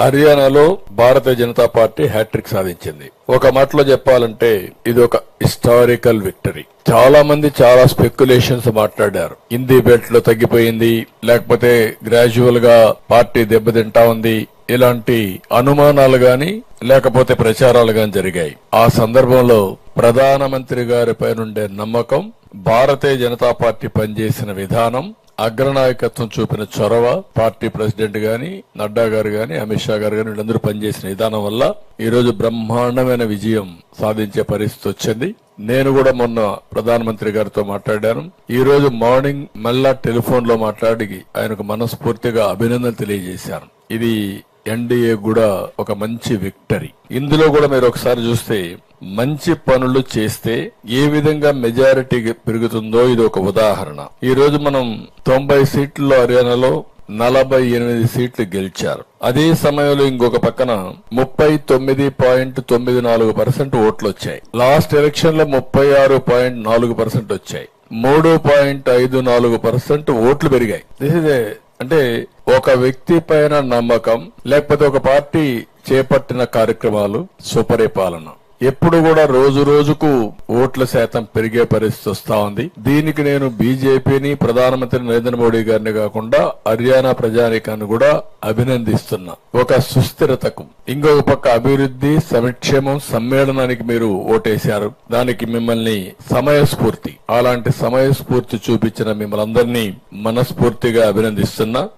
హర్యానాలో Bharatiya Janata party hat trick సాధించింది. ఒక మాటలో చెప్పాలంటే ఇది ఒక హిస్టారికల్ విక్టరీ. చాలా మంది చాలా స్పెక్యులేషన్స్ మాట్లాడారు. హిందీ బెల్ట్లో తగ్గిపోయింది లేకపోతే గ్రాడ్యువల్గా పార్టీ దెబ్బతింటా ఉంది. ఇలాంటి అనుమానాలు గాని లేకపోతే ప్రచారాలు గాని జరిగాయి. ఆ సందర్భంలో ప్రధానమంత్రి గారిపై నుండే నమ్మకం భారతీయ జనతా పార్టీ పనిచేసిన విధానం అగ్రనాయకత్వం చూపిన చొరవ పార్టీ ప్రెసిడెంట్ గాని నడ్డా గారు గాని అమిత్ షా గారు గాని వీళ్ళందరూ పనిచేసిన విధానం వల్ల ఈ రోజు బ్రహ్మాండమైన విజయం సాధించే పరిస్థితి వచ్చింది. నేను కూడా మొన్న ప్రధానమంత్రి గారితో మాట్లాడాను. ఈ రోజు మార్నింగ్ మళ్ళా టెలిఫోన్లో మాట్లాడి ఆయనకు మనస్ఫూర్తిగా అభినందనలు తెలియజేశాను. ఇది ఎన్డీఏ కూడా ఒక మంచి విక్టరీ. ఇందులో కూడా మీరు ఒకసారి చూస్తే మంచి పనులు చేస్తే ఏ విధంగా మెజారిటీ పెరుగుతుందో ఇది ఒక ఉదాహరణ. ఈ రోజు మనం తొంభై సీట్లు హర్యానాలో నలభై ఎనిమిది సీట్లు గెలిచారు. అదే సమయంలో ఇంకొక పక్కన ముప్పై తొమ్మిది పాయింట్ తొమ్మిది నాలుగు పర్సెంట్ ఓట్లు వచ్చాయి. లాస్ట్ ఎలక్షన్లో ముప్పై ఆరు పాయింట్ నాలుగు పర్సెంట్ వచ్చాయి. మూడు పాయింట్ ఐదు నాలుగు పర్సెంట్ ఓట్లు పెరిగాయి. దిస్ ఇస్ అంటే ఒక వ్యక్తి పైన నమ్మకం లేకపోతే ఒక పార్టీ చేపట్టిన కార్యక్రమాలు సుపరిపాలన. ఎప్పుడు కూడా రోజు రోజుకు ఓట్ల శాతం పెరిగే పరిస్థితి వస్తా ఉంది. దీనికి నేను బీజేపీని ప్రధానమంత్రి నరేంద్ర మోడీ గారిని కాకుండా హర్యానా ప్రజానీకాన్ని కూడా అభినందిస్తున్నా. ఒక సుస్థిరతకు. ఇంకొక పక్క అభివృద్ధి సంక్షేమం సమ్మేళనానికి మీరు ఓటేశారు. దానికి మిమ్మల్ని సమయస్ఫూర్తి. అలాంటి సమయస్ఫూర్తి చూపించిన మిమ్మల్ని అందరినీ మనస్ఫూర్తిగా అభినందిస్తున్నా.